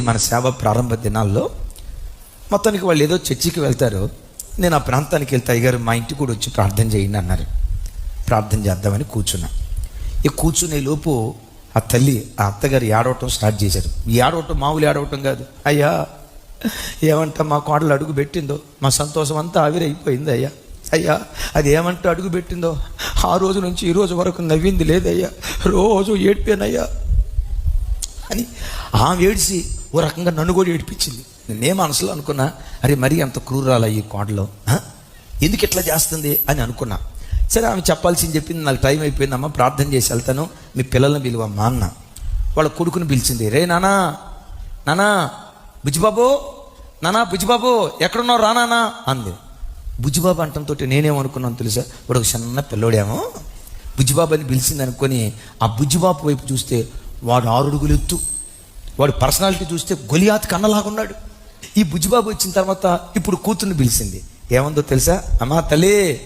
మన సేవ ప్రారంభ దినాల్లో మొత్తానికి వాళ్ళు ఏదో చర్చికి వెళ్తారు. నేను ఆ ప్రాంతానికి వెళ్తే అయ్యగారు మా ఇంటికి కూడా వచ్చి ప్రార్థన చేయండి అన్నారు. ప్రార్థన చేద్దామని కూర్చున్నా. ఈ కూర్చునే లోపు ఆ తల్లి ఆ అత్తగారు ఏడవటం స్టార్ట్ చేశారు. ఏడవటం మామూలు ఏడవటం కాదు. అయ్యా ఏమంట మా కోడలు అడుగు పెట్టిందో? మా సంతోషం అంతా ఆవిరైపోయింది అయ్యా. అయ్యా అది ఏమంటే అడుగు పెట్టిందో? ఆ రోజు నుంచి ఈ రోజు వరకు నవ్వింది లేదయ్యా. రోజు ఏడ్పానయ్యా. అని ఆమె ఏడిసి ఓ రకంగా నన్ను కూడా ఏడిపించింది. నేనే మనసులో అనుకున్నా అరే మరీ అంత క్రూరాల ఈ కోడలో? ఎందుకు ఇట్లా చేస్తుంది అని అనుకున్నా. సరే ఆమె చెప్పాల్సింది చెప్పింది నాకు టైం అయిపోయిందమ్మా ప్రార్థన చేసి వెళ్తాను మీ పిల్లల్ని పిలువమ్మా అన్న. వాళ్ళ కొడుకుని పిలిచింది రే నానా నానా బుజ్జిబాబు నానా బుజ్జిబాబు ఎక్కడున్నావు? రా నానా అంది. బుజ్జిబాబు అంటంతో నేనేమనుకున్నాను తెలుసా? వాడు ఒక చిన్న పిల్లోడేమో. బుజ్జిబాబు అని పిలిచింది అనుకొని ఆ బుజ్జిబాబు వైపు చూస్తే వాడు ఆరుడుగులు ఎత్తు వాడు పర్సనాలిటీ చూస్తే గొలియాత్ కన్నలాగున్నాడు. ఈ బుజ్జిబాబు వచ్చిన తర్వాత ఇప్పుడు కూతుర్ని పిలిచింది. ఏమందో తెలుసా? అమ్మా తల్లి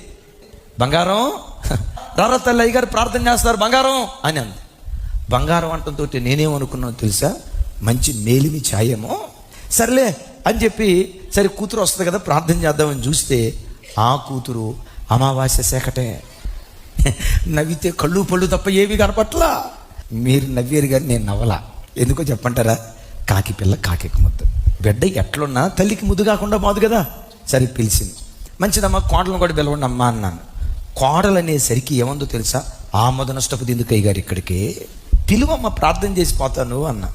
బంగారం? రారా తల్లి అయ్యగారు ప్రార్థన చేస్తారు బంగారం? అని అంది. బంగారం అంటంతో నేనేమనుకున్నాను తెలుసా? మంచి మేలిమి ఛాయేమో. సర్లే అని చెప్పి సరే కూతురు వస్తుంది కదా ప్రార్థన చేద్దామని చూస్తే ఆ కూతురు అమావాస్య సేకటే. నవ్వితే కళ్ళు పళ్ళు తప్ప ఏవి కనపట్లా? మీరు నవ్వేరు కానీ నేను నవ్వలా. ఎందుకో చెప్పంటారా? కాకి పిల్ల కాకి ముద్దు బిడ్డ ఎట్లున్నా తల్లికి ముద్దు కాకుండా బాదు కదా. సరే పిలిచింది. మంచిదమ్మా కోడలను కూడా పిలవండి అమ్మా అన్నాను. కోడలు అనేసరికి ఏముందో తెలుసా? ఆమోద నష్టపు దిందుకయ్య గారు ఇక్కడికి? పిలువమ్మ ప్రార్థన చేసి పోతాను అన్నా.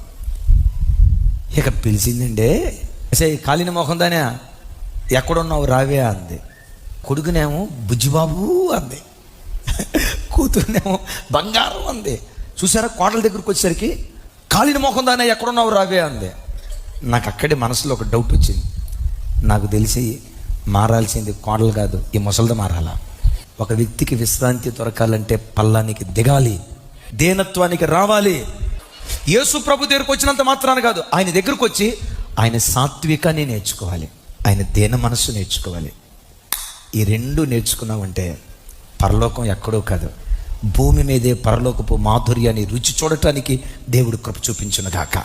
ఇక పిలిచిందండే సే కాలిన మొహం దానే ఎక్కడున్నావు రావే అంది. కొడుకునేమో బుజ్జిబాబు అంది. కూతురునేమో బంగారం అంది. చూసారా? కోడల దగ్గరకు వచ్చేసరికి కాలిన మొహం దానే ఎక్కడున్నావు రావే? అంది. నాకు అక్కడే మనసులో ఒక డౌట్ వచ్చింది. నాకు తెలిసి మారాల్సింది కోడలు కాదు ఈ ముసలిది మారాలా? ఒక వ్యక్తికి విశ్రాంతి దొరకాలంటే పల్లానికి దిగాలి దేనత్వానికి రావాలి. యేసు ప్రభు దగ్గరకు వచ్చినంత మాత్రాన కాదు ఆయన దగ్గరకు వచ్చి ఆయన సాత్వికాన్ని నేర్చుకోవాలి ఆయన దేన మనస్సు నేర్చుకోవాలి. ఈ రెండు నేర్చుకున్నామంటే పరలోకం ఎక్కడో కాదు. భూమి మీదే పరలోకపు మాధుర్యాన్ని రుచి చూడటానికి దేవుడు కృప చూపించిన గాక